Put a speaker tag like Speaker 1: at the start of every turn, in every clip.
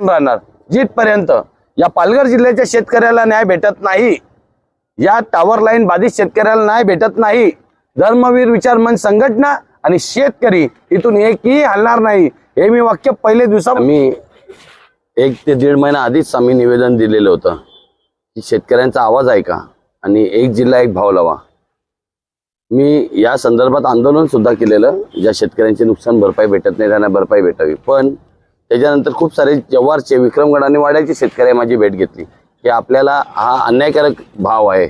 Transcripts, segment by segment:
Speaker 1: राहणार. जिथपर्यंत या पालघर जिल्ह्याच्या शेतकऱ्याला न्याय भेटत नाही या टावर लाईन बाधित शेतकऱ्याला न्याय भेटत नाही धर्मवीर विचार मन संघटना आणि शेतकरी इथून एकही हलणार नाही हे मी वाक्य पहिले दिवसा मी एक ते दीड महिना आधीच आम्ही निवेदन दिलेलं होतं की शेतकऱ्यांचा आवाज ऐका आणि एक जिल्हा एक भाव लावा. मी या संदर्भात आंदोलन सुद्धा केलेलं ज्या शेतकऱ्यांचे नुकसान भरपाई भेटत नाही त्यांना भरपाई भेटावी. पण त्याच्यानंतर खूप सारे जव्हारचे विक्रमगड आणि वाड्याचे शेतकरी माझी भेट घेतली. की आपल्याला हा अन्यायकारक भाव आहे.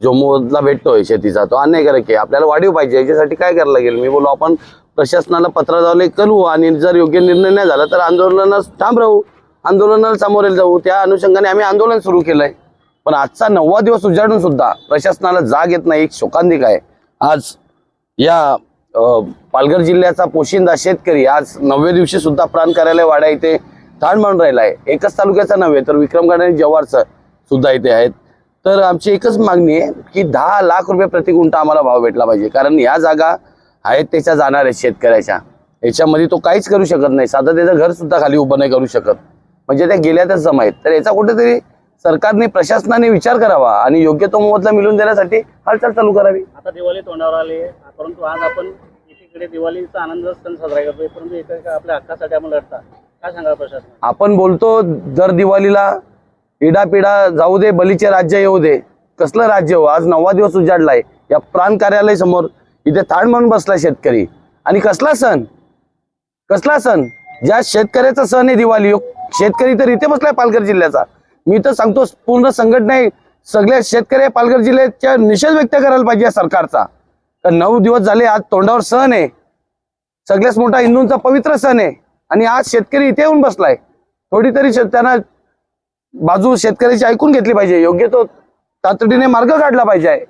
Speaker 1: जो मोदला भेटतोय शेतीचा तो अन्यायकारक आहे. आपल्याला वाढीव पाहिजे याच्यासाठी काय करायला लागेल? मी बोलो आपण प्रशासनाला पत्राद्वारे करू आणि जर योग्य निर्णय नाही झाला तर आंदोलनास ठाम राहू. आंदोलनाला सामोरे जाऊ. त्या अनुषंगाने आम्ही आंदोलन सुरू केलंय. पण आजचा नववा दिवस उजाडून सुद्धा प्रशासनाला जाग येत नाही एक शोकांतिक आहे. आज या पालघर जिल्ह्याचा पोशिंदा शेतकरी आज नवव्या दिवशी सुद्धा प्राण कार्यालय वाडा इथे ठाण मांडून राहिला आहे. एकच तालुक्याचा नव्हे तर विक्रमगड आणि जव्हारचं सुद्धा इथे आहेत. तर आमची एकच मागणी आहे की दहा लाख रुपये प्रति गुंठा आम्हाला भाव भेटला पाहिजे. कारण या जागा आहेत त्याच्या जाणार आहेत शेतकऱ्याच्या. याच्यामध्ये तो काहीच करू शकत नाही. साधं त्याचं घर सुद्धा खाली उभं नाही करू शकत. म्हणजे त्या गेल्यातच जमा आहेत. तर याचा कुठेतरी सरकारने प्रशासनाने विचार करावा आणि योग्य तो मोबदला मिळवून देण्यासाठी हालचाल चालू करावी.
Speaker 2: आता दिवाळी तोंडावर आली परंतु आज आपण इकडे दिवाळीचा आनंद सण साजरा करतोय परंतु एका आपल्या हक्कासाठी आपण लढता? काय सांगा प्रशासन?
Speaker 1: आपण बोलतो दर दिवाळीला इडापिडा जाऊ दे बलीचे राज्य येऊ दे कसलं राज्य हो? आज नववा दिवस उजाडलाय या प्राण कार्यालय समोर इथे ताण म्हणून बसलाय शेतकरी. आणि कसला सण? कसला सण? ज्या शेतकऱ्याचा सण आहे दिवाळी शेतकरी तर इथे बसलाय पालघर जिल्ह्याचा. मी तर सांगतो पूर्ण संघटना सगळ्या शेतकरी पालघर जिल्ह्याच्या निषेध व्यक्त करायला पाहिजे या सरकारचा. नऊ दिवस झाले आज तोंडावर सण आहे. सगळ्याच मोठा हिंदूंचा पवित्र सण आहे. आणि आज शेतकरी इथे येऊन बसलाय. थोडी तरी शेत- त्यांना बाजू शेतकऱ्याची ऐकून घेतली पाहिजे. योग्य तो तातडीने मार्ग काढला पाहिजे.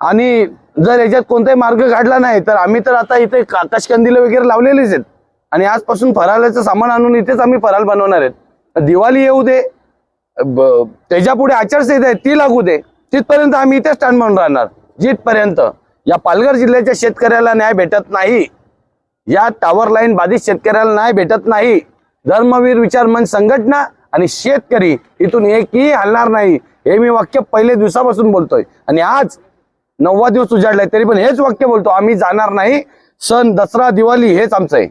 Speaker 1: आणि जर याच्यात कोणताही मार्ग काढला नाही तर आम्ही तर आता इथे आकाशकंदील वगैरे लावलेलेच आहेत. आणि आजपासून फराळाचं सामान आणून इथेच आम्ही फराळ बनवणार आहेत. दिवाळी येऊ दे त्याच्या पुढे आचारसंहिता आहे ती लागू दे. तिथपर्यंत आम्ही इथे स्टँड म्हणून राहणार. जिथपर्यंत या पालघर जिल्ह्याच्या शेतकऱ्याला न्याय भेटत नाही या टावर लाईन बाधित शेतकऱ्याला न्याय भेटत नाही धर्मवीर विचार मन संघटना आणि शेतकरी इथून एकही हलणार नाही हे मी वाक्य पहिले दिवसापासून बोलतोय. आणि आज नववा दिवस उजाडलाय तरी पण हेच वाक्य बोलतो आम्ही जाणार नाही सण दसरा दिवाळी हेच आमचं आहे.